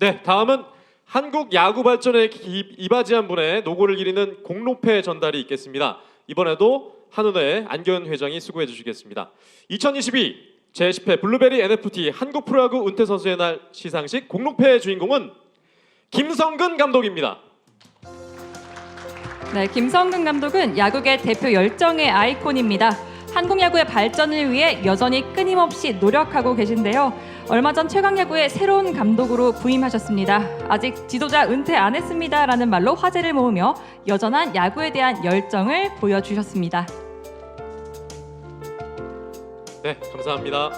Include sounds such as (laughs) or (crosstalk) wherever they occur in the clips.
네, 다음은 한국 야구 발전에 기- 이바지한 분의 노고를 기리는 공로패 전달이 있겠습니다. 이번에도 한은회 안견 회장이 수고해 주시겠습니다. 2022 제10회 블루베리 NFT 한국 프로야구 은퇴 선수의 날 시상식 공로패의 주인공은 김성근 감독입니다. 네, 김성근 감독은 야구계 대표 열정의 아이콘입니다. 한국 야구의 발전을 위해 여전히 끊임없이 노력하고 계신데요. 얼마 전 최강 야구의 새로운 감독으로 부임하셨습니다. 아직 지도자 은퇴 안 했습니다라는 말로 화제를 모으며 여전한 야구에 대한 열정을 보여주셨습니다. 네, 감사합니다.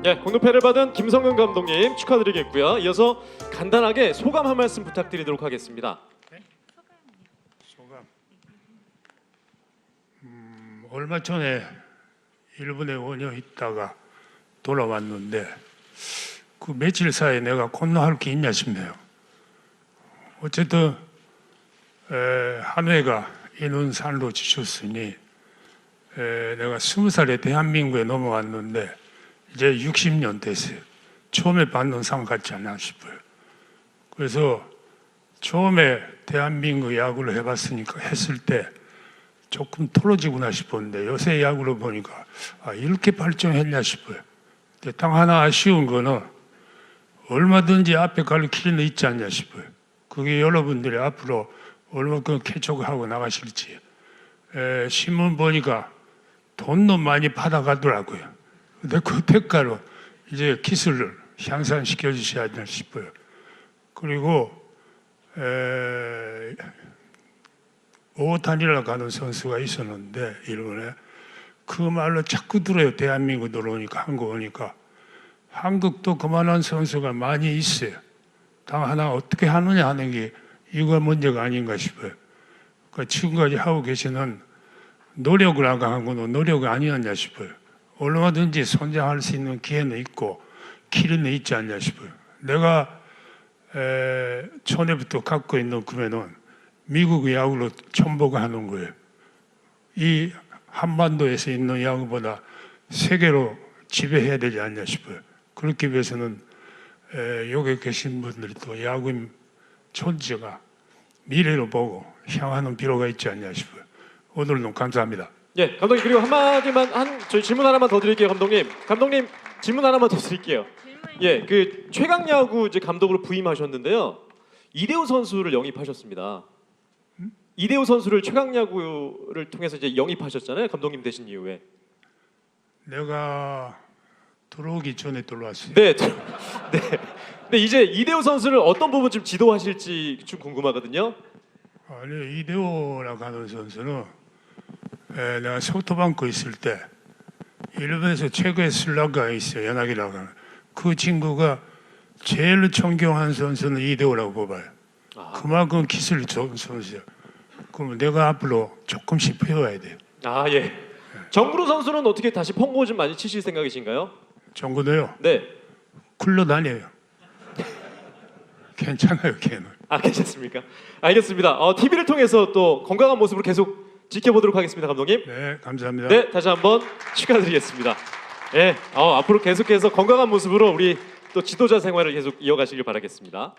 네, 공로패를 받은 김성근 감독님 축하드리겠고요. 이어서 간단하게 소감 한 말씀 부탁드리도록 하겠습니다. 소감. 음, 얼마 전에 일본에 원여 있다가 돌아왔는데 그 며칠 사이에 내가 곤란할 게 있냐 싶네요. 어쨌든 에, 한 해가 이눈 산로 지셨으니 에, 내가 스무 살에 대한민국에 넘어왔는데 이제 60년 됐어요. 처음에 받는 상 같지 않나 싶어요. 그래서 처음에 대한민국 야구를 해봤으니까 했을 때 조금 틀어지구나 싶었는데 요새 야구를 보니까 아, 이렇게 발전했냐 싶어요. 근데 딱 하나 아쉬운 거는 얼마든지 앞에 갈 길은 있지 않냐 싶어요. 그게 여러분들이 앞으로 얼마큼 개척하고 나가실지 에, 신문 보니까 돈도 많이 받아가더라고요. 근데 그 대가로 이제 기술을 향상시켜 주셔야 되나 싶어요. 그리고 에, 오탄이라고 하는 선수가 있었는데 일본에 그 말로 자꾸 들어요. 대한민국 들어오니까 한국 오니까 한국도 그만한 선수가 많이 있어요. 당 하나 어떻게 하느냐 하는 게 이거 문제가 아닌가 싶어요. 그 지금까지 하고 계시는 노력을 거는 노력이 아니었냐 싶어요. 얼마든지 선장할 수 있는 기회는 있고 길은 있지 않냐 싶어요. 내가 에, 전에부터 갖고 있는 꿈에는 미국 야구로 첨보하는 거예요. 이 한반도에서 있는 야구보다 세계로 지배해야 되지 않냐 싶어요. 그렇기 위해서는 에, 여기 계신 분들이 또 야구인 존재가 미래로 보고 향하는 필요가 있지 않냐 싶어요. 오늘은 감사합니다. 예, 감독님 그리고 한 마디만 한 저희 질문 하나만 더 드릴게요, 감독님. 감독님 질문 하나만 더 드릴게요. 예, 그 최강 야구 이제 감독으로 부임하셨는데요. 이대호 선수를 영입하셨습니다. 이대호 선수를 최강 야구를 통해서 이제 영입하셨잖아요, 감독님 되신 이후에. 내가 들어오기 전에 들어왔어요. 네, 저- (laughs) 네. 근데 이제 이대호 선수를 어떤 부분 좀 지도하실지 좀 궁금하거든요. 아니 이대호라고 하는 선수는 에, 내가 소프트뱅크 있을 때 일본에서 최고의 슬라가 있어요 연학이라고 하는 그 친구가 제일 존경한 선수는 이대호라고 뽑아요 아, 그만큼 기술이 좋은 선수야 그러면 내가 앞으로 조금씩 배워야 돼요 아 예. 정구로 선수는 어떻게 다시 펑고 좀 많이 치실 생각이신가요? 정구도요 네. 굴러다녀요 괜찮아요 걔는 아 괜찮습니까? 알겠습니다. 어, TV를 통해서 또 건강한 모습으로 계속 지켜보도록 하겠습니다, 감독님. 네 감사합니다 네, 다시 한번 축하드리겠습니다. 네, 어, 앞으로 계속해서 건강한 모습으로 우리 또 지도자 생활을 계속 이어가시길 바라겠습니다.